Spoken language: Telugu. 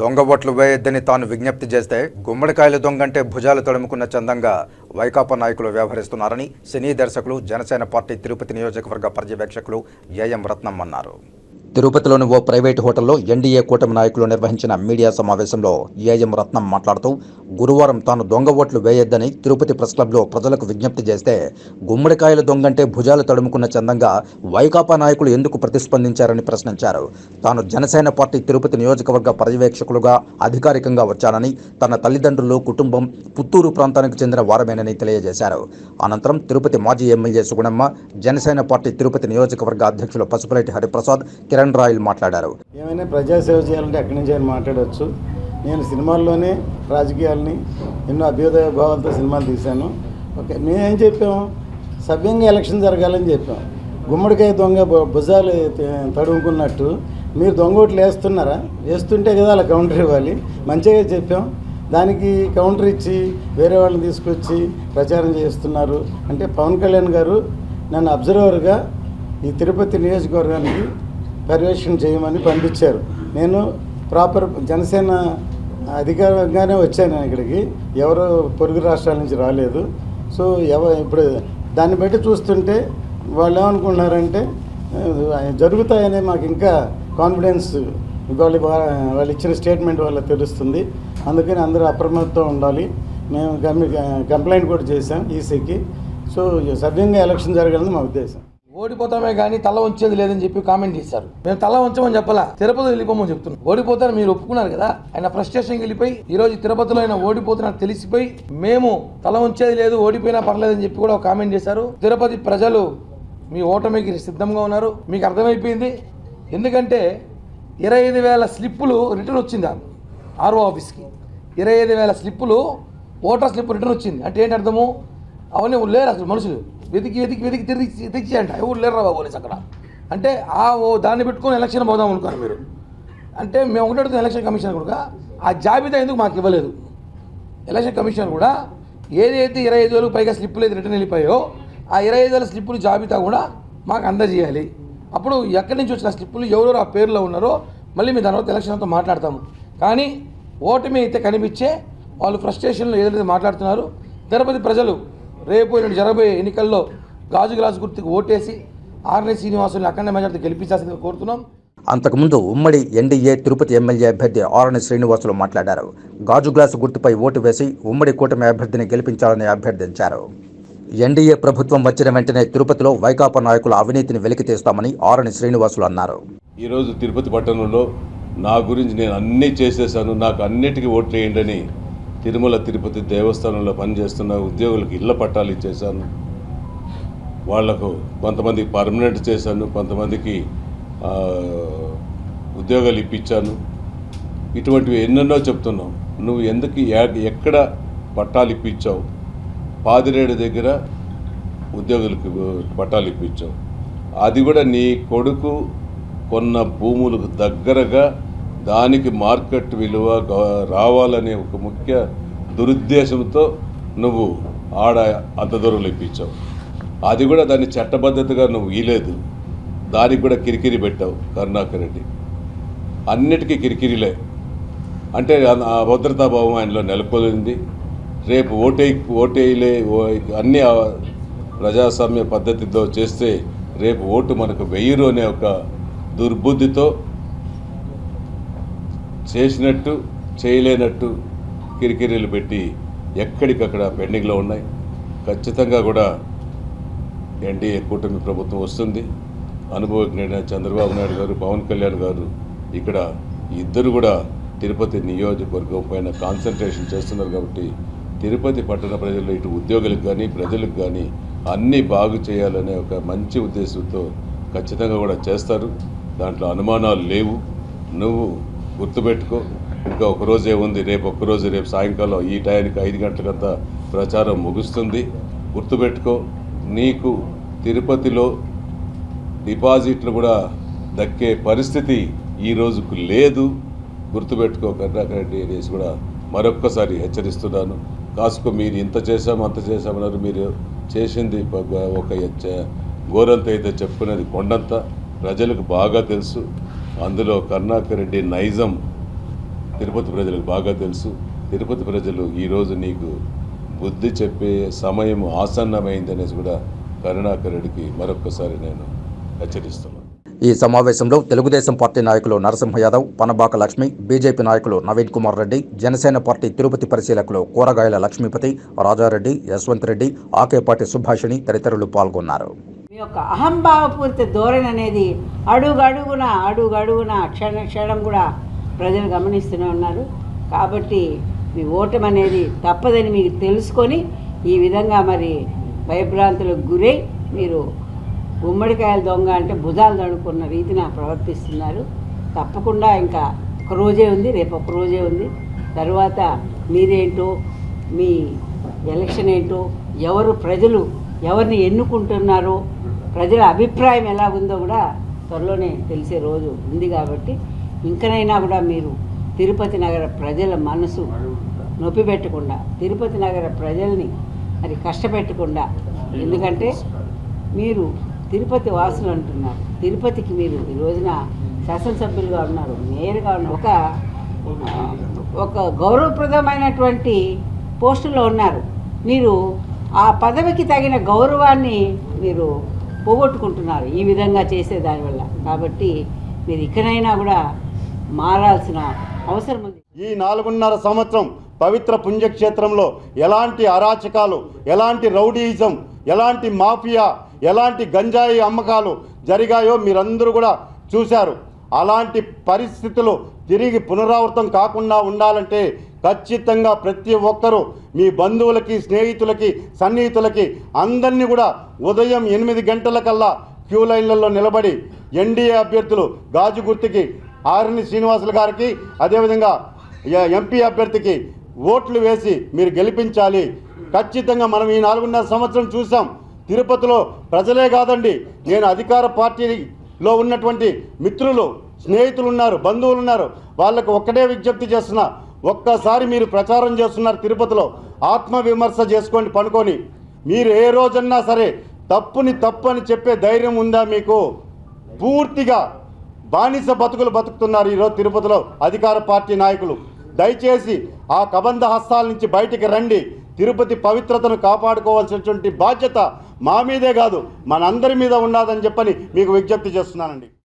దొంగ ఓట్లు వేయొద్దని తాను విజ్ఞప్తి చేస్తే గుమ్మడికాయల దొంగంటే భుజాలు తడుముకున్న చందంగా వైకాపా నాయకులు వ్యవహరిస్తున్నారని సినీ దర్శకులు జనసేన పార్టీ తిరుపతి నియోజకవర్గ పర్యవేక్షకులు ఏఎం రత్నం అన్నారు. తిరుపతిలోని ఓ ప్రైవేటు హోటల్లో ఎన్డీఏ కూటమి నాయకులు నిర్వహించిన మీడియా సమావేశంలో ఏఎం రత్నం మాట్లాడుతూ గురువారం తాను దొంగ ఓట్లు వేయొద్దని తిరుపతి ప్రెస్ క్లబ్లో ప్రజలకు విజ్ఞప్తి చేస్తే గుమ్మడికాయల దొంగంటే భుజాలు తడుముకున్న చందంగా వైకాపా నాయకులు ఎందుకు ప్రతిస్పందించారని ప్రశ్నించారు. తాను జనసేన పార్టీ తిరుపతి నియోజకవర్గ పర్యవేక్షకులుగా అధికారికంగా వచ్చానని తన తల్లిదండ్రులు కుటుంబం పుత్తూరు ప్రాంతానికి చెందిన వారమేనని తెలియజేశారు. అనంతరం తిరుపతి మాజీ ఎమ్మెల్యే సుగుణమ్మ జనసేన పార్టీ తిరుపతి నియోజకవర్గ అధ్యక్షులు పసుపులేటి హరిప్రసాద్ కిరణ్ రాయల్ మాట్లాడారు. ఏమైనా ప్రజాసేవ చేయాలంటే ఎక్కడి నుంచి ఆయన మాట్లాడవచ్చు నేను సినిమాల్లోనే రాజకీయాల్ని ఎన్నో అభ్యుదయ భావాలతో సినిమాలు తీశాను. ఓకే మేమేం చెప్పాము? సవ్యంగా ఎలక్షన్ జరగాలని చెప్పాం. గుమ్మడికాయ దొంగ భుజాలు తడుముకున్నట్టు. మీరు దొంగ ఓట్లు వేస్తున్నారా? వేస్తుంటే కదా అలా కౌంటర్ ఇవ్వాలి. మంచిగా చెప్పాం. దానికి కౌంటర్ ఇచ్చి వేరే వాళ్ళని తీసుకొచ్చి ప్రచారం చేస్తున్నారు. అంటే పవన్ కళ్యాణ్ గారు నన్ను అబ్జర్వర్గా ఈ తిరుపతి నియోజకవర్గానికి పర్యవేక్షణ చేయమని పంపించారు. నేను ప్రాపర్ జనసేన అధికారంగానే వచ్చాను నేను ఇక్కడికి. ఎవరు పొరుగు రాష్ట్రాల నుంచి రాలేదు. సో ఎవ ఇప్పుడు దాన్ని బట్టి చూస్తుంటే వాళ్ళు ఏమనుకుంటున్నారంటే జరుగుతాయనే మాకు ఇంకా కాన్ఫిడెన్స్ వాళ్ళు వాళ్ళు ఇచ్చిన స్టేట్మెంట్ వల్ల తెలుస్తుంది. అందుకని అందరూ అప్రమత్తం ఉండాలి. మేము కంప్లైంట్ కూడా చేశాం ఈసీకి. సో సవ్యంగా ఎలక్షన్ జరగాలని మా ఉద్దేశం. ఓడిపోతామే కానీ తల ఉంచేది లేదని చెప్పి కామెంట్ చేశారు. మేము తల ఉంచమని చెప్పాలా తిరుపతి వెళ్ళిపోమని చెప్తున్నాం. ఓడిపోతారు మీరు ఒప్పుకున్నారు కదా ఆయన ఫ్రస్ట్రేషన్ వెళ్ళిపోయి ఈ రోజు తిరుపతిలో ఆయన ఓడిపోతున్నారు తెలిసిపోయి మేము తల ఉంచేది లేదు ఓడిపోయినా పర్లేదని చెప్పి కూడా ఒక కామెంట్ చేశారు. తిరుపతి ప్రజలు మీ ఓటమికి సిద్ధంగా ఉన్నారు. మీకు అర్థమైపోయింది? ఎందుకంటే ఇరవై ఐదు వేల స్లిప్పులు రిటర్న్ వచ్చింది ఆర్ఓ ఆఫీస్కి. ఇరవై ఐదు వేల స్లిప్పులు ఓటర్ స్లిప్ రిటర్న్ వచ్చింది. అంటే ఏంటి అర్థము? అవన్నీ లేరు అసలు మనుషులు. వెతికి వెతికి వెతికి తిరిగి తెచ్చి అంట. ఎవరు లేరు రా పోలీస్ అక్కడ? అంటే ఆ ఓ దాన్ని పెట్టుకొని ఎలక్షన్ పోదాం అనుకున్నారు మీరు. అంటే మేము ఒకటి అడుగుతున్న ఎలక్షన్ కమిషన్ కూడా. ఆ జాబితా ఎందుకు మాకు ఇవ్వలేదు? ఎలక్షన్ కమిషన్ కూడా ఏదైతే ఇరవై ఐదు వేలకు పైగా స్లిప్పులు అయితే రిటర్న్ వెళ్ళిపోయో ఆ ఇరవై ఐదు వేల స్లిప్పులు జాబితా కూడా మాకు అందజేయాలి. అప్పుడు ఎక్కడి నుంచి వచ్చిన స్లిప్పులు ఎవరెవరు ఆ పేర్లో ఉన్నారో మళ్ళీ మీ దాని తర్వాత ఎలక్షన్తో మాట్లాడతాము. కానీ ఓటమి అయితే కనిపించే వాళ్ళు ఫ్రస్ట్రేషన్లో ఏదైతే మాట్లాడుతున్నారు తిరుపతి ప్రజలు రేపు ఎల్లుండి జరగబోయే ఎన్నికల్లో గాజు గ్లాసు గుర్తుకు ఓటేసి ఆర్ఎన్ శ్రీనివాసుని అఖండ మెజార్టీ గెలిపించాల్సిందిగా కోరుతున్నాం. అంతకుముందు ఉమ్మడి ఎన్డీఏ తిరుపతి ఎమ్మెల్యే అభ్యర్థి ఆరణి శ్రీనివాసులు మాట్లాడారు. గాజు గ్లాసు గుర్తుపై ఓటు వేసి ఉమ్మడి కూటమి అభ్యర్థిని గెలిపించాలని అభ్యర్థించారు. ఎన్డీఏ ప్రభుత్వం వచ్చిన వెంటనే తిరుపతిలో వైకాపా నాయకుల అవినీతిని వెలికితీస్తామని ఆరణి శ్రీనివాసులు అన్నారు. ఈరోజు తిరుపతి పట్టణంలో నా గురించి నేను అన్నీ చేసేసాను నాకు అన్నిటికీ ఓట్లు వేయండి అని తిరుమల తిరుపతి దేవస్థానంలో పనిచేస్తున్న ఉద్యోగులకు ఇళ్ళ పట్టాలు ఇచ్చేశాను. వాళ్ళకు కొంతమందికి పర్మనెంట్ చేశాను కొంతమందికి ఉద్యోగాలు ఇప్పించాను. ఇటువంటివి ఎన్నెన్నో చెప్తున్నావు నువ్వు ఎందుకు ఎక్కడ పట్టాలు ఇప్పించావు? పాదిరేడు దగ్గర ఉద్యోగులకు పట్టాలు ఇప్పించావు. అది కూడా నీ కొడుకు కొన్న భూములకు దగ్గరగా దానికి మార్కెట్ విలువ రావాలనే ఒక ముఖ్య దురుద్దేశంతో నువ్వు ఆడ అంత దూరంలో ఇప్పించావు అది కూడా దాన్ని చట్టబద్ధతగా నువ్వు వీలేదు దానికి కూడా కిరికిరి పెట్టావు కరుణాకర్ రెడ్డి. అన్నిటికీ కిరికిరిలే. అంటే ఆ- భద్రతాభావం ఆయనలో నెలకొలింది. రేపు ఓటే ఓటేయలే ఓ- అన్ని ప్రజాస్వామ్య పద్ధతితో చేస్తే రేపు ఓటు మనకు వెయ్యరు అనే ఒక దుర్బుద్ధితో చేసినట్టు చేయలేనట్టు కిరికిరీలు పెట్టి ఎక్కడికక్కడ పెండింగ్లో ఉన్నాయి. ఖచ్చితంగా కూడా ఎన్డీఏ కూటమి ప్రభుత్వం వస్తుంది. అనుభవజ్ఞుడైన చంద్రబాబు నాయుడు గారు పవన్ కళ్యాణ్ గారు ఇక్కడ ఇద్దరు కూడా తిరుపతి నియోజకవర్గం పైన కాన్సన్ట్రేషన్ చేస్తున్నారు కాబట్టి తిరుపతి పట్టణ ప్రజలు ఇటు ఉద్యోగులకు కానీ ప్రజలకు కానీ అన్నీ బాగు చేయాలనే ఒక మంచి ఉద్దేశంతో ఖచ్చితంగా కూడా చేస్తారు. దాంట్లో అనుమానాలు లేవు. నువ్వు గుర్తుపెట్టుకో. ఇంకా ఒక రోజే ఉంది రేపు ఒక్కరోజు రేపు సాయంకాలం ఈ టయానికి ఐదు గంటలకంతా ప్రచారం ముగుస్తుంది. గుర్తుపెట్టుకో నీకు తిరుపతిలో డిపాజిట్లు కూడా దక్కే పరిస్థితి ఈ రోజుకు లేదు. గుర్తుపెట్టుకో కర్ణాకర్ రెడ్డి అనేసి కూడా మరొక్కసారి హెచ్చరిస్తున్నాను. కాసుకో మీరు ఇంత చేశాము అంత చేశామన్నారు మీరు చేసింది ఒక చ- గోరంత అయితే చెప్పుకునేది కొండంత. ప్రజలకు బాగా తెలుసు. అందులో కర్ణాకర్ రెడ్డి నైజం తిరుపతి ప్రజలకు బాగా తెలుసు. తిరుపతి ప్రజలు ఈరోజు నీకు బుద్ధి చెప్పే సమయం ఆసన్నమైందనేసి కూడా కరుణాకర్ రెడ్డికి మరొక్కసారి నేను హెచ్చరిస్తున్నాను. ఈ సమావేశంలో తెలుగుదేశం పార్టీ నాయకులు నరసింహ యాదవ్ పనబాక లక్ష్మి బీజేపీ నాయకులు నవీన్ కుమార్ రెడ్డి జనసేన పార్టీ తిరుపతి పరిశీలకులు కూరగాయల లక్ష్మీపతి రాజారెడ్డి యశ్వంత్ రెడ్డి ఆకేపాటి సుభాషిణి తదితరులు పాల్గొన్నారు. యొక్క అహంభావపూరిత ధోరణి అనేది అడుగడుగున అడుగడుగున క్షణ క్షణం కూడా ప్రజలు గమనిస్తూనే ఉన్నారు. కాబట్టి మీ ఓటమి అనేది తప్పదని మీకు తెలుసుకొని ఈ విధంగా మరి భయభ్రాంతులకు గురై మీరు గుమ్మడికాయల దొంగ అంటే భుజాలు దడుకున్న రీతిన ప్రవర్తిస్తున్నారు. తప్పకుండా ఇంకా ఒక రోజే ఉంది రేపు ఒక రోజే ఉంది. తర్వాత మీరేంటో మీ ఎలక్షన్ ఏంటో ఎవరు ప్రజలు ఎవరిని ఎన్నుకుంటున్నారో ప్రజల అభిప్రాయం ఎలా ఉందో కూడా త్వరలోనే తెలిసే రోజు ఉంది కాబట్టి ఇంకనైనా కూడా మీరు తిరుపతి నగర ప్రజల మనసు నొప్పి పెట్టకుండా తిరుపతి నగర ప్రజల్ని మరి కష్టపెట్టకుండా ఎందుకంటే మీరు తిరుపతి వాసులు అంటున్నారు. తిరుపతికి మీరు ఈ రోజున శాసనసభ్యులుగా ఉన్నారు మేయర్గా ఉన్నారు. ఒక ఒక గౌరవప్రదమైనటువంటి పోస్టులో ఉన్నారు. మీరు ఆ పదవికి తగిన గౌరవాన్ని మీరు పోగొట్టుకుంటున్నారు ఈ విధంగా చేసే దానివల్ల కాబట్టి మీరు ఇకనైనా కూడా మారాల్సిన అవసరం ఉంది. ఈ నాలుగున్నర సంవత్సరం పవిత్ర పుణ్యక్షేత్రంలో ఎలాంటి అరాచకాలు ఎలాంటి రౌడీయిజం ఎలాంటి మాఫియా ఎలాంటి గంజాయి అమ్మకాలు జరిగాయో మీరందరూ కూడా చూశారు. అలాంటి పరిస్థితులు తిరిగి పునరావృతం కాకుండా ఉండాలంటే ఖచ్చితంగా ప్రతి ఒక్కరూ మీ బంధువులకి స్నేహితులకి సన్నిహితులకి అందరినీ కూడా ఉదయం ఎనిమిది గంటలకల్లా క్యూ లైన్లలో నిలబడి ఎన్డీఏ అభ్యర్థులు గాజు గుర్తుకి ఆర్ని శ్రీనివాసులు గారికి అదేవిధంగా ఎంపీ అభ్యర్థికి ఓట్లు వేసి మీరు గెలిపించాలి. ఖచ్చితంగా మనం ఈ నాలుగున్నర సంవత్సరం చూసాం తిరుపతిలో ప్రజలే కాదండి నేను అధికార పార్టీలో ఉన్నటువంటి మిత్రులు. స్నేహితులు ఉన్నారు బంధువులు ఉన్నారు వాళ్ళకు ఒక్కటే విజ్ఞప్తి చేస్తున్నా ఒక్కసారి మీరు ప్రచారం చేస్తున్నారు తిరుపతిలో ఆత్మవిమర్శ చేసుకోండి పనుకొని. మీరు ఏ రోజన్నా సరే తప్పుని తప్పు అని చెప్పే ధైర్యం ఉందా మీకు? పూర్తిగా బానిస బతుకులు బతుకుతున్నారు ఈరోజు తిరుపతిలో అధికార పార్టీ నాయకులు. దయచేసి ఆ కబంధ హస్తాల నుంచి బయటికి రండి. తిరుపతి పవిత్రతను కాపాడుకోవాల్సినటువంటి బాధ్యత మా మీదే కాదు మనందరి మీద ఉన్నదని చెప్పని మీకు విజ్ఞప్తి చేస్తున్నానండి.